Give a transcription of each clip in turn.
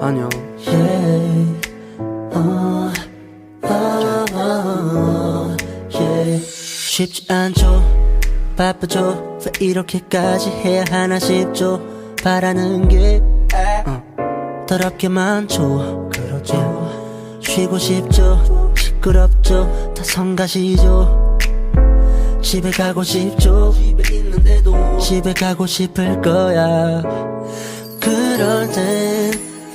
안녕. yeah. 어, 어, 어, yeah. 쉽지 않죠. 바쁘죠. 왜 이렇게까지 해야 하나 싶죠. 바라는 게 어, 더럽게 많죠. 그렇죠. 쉬고 싶죠. 시끄럽죠. 다 성가시죠. 집에 가고 싶죠. 집에 있는데도 집에 가고 싶을 거야. 그럴 땐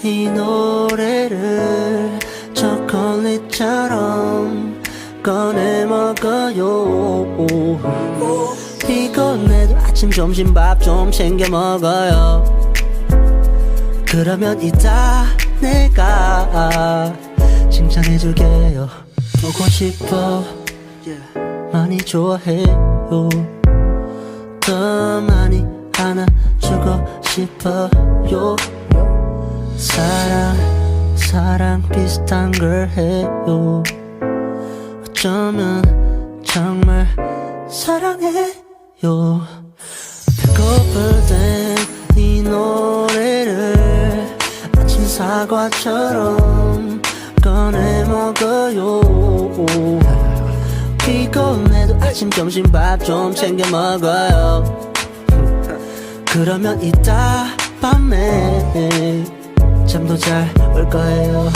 이 노래를 초콜릿처럼 꺼내 먹어요. 피곤해도 아침 점심 밥 좀 챙겨 먹어요. 그러면 이따 내가 칭찬해줄게요. 보고 싶어. 많이 좋아해요. 더 많이 안아주고 싶어요 사랑 사랑 비슷한 걸 해요. 어쩌면 정말 사랑해요. 배고플 땐이 노래를 아침 사과처럼 꺼내 먹어요. 피곤해도 아침 점심 밥 좀 챙겨 먹어요. 그러면 이따 밤에 잠도 잘 올 거예요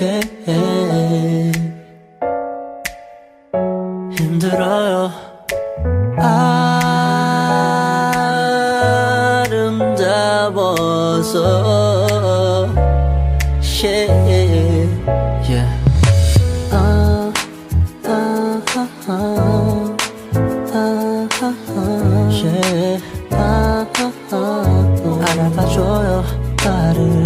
yeah. 힘들어요 아름다워서 yeah. yeah. 아, 아, 아, 아. yeah. 아, 아, 아. 알아봐줘요 나를.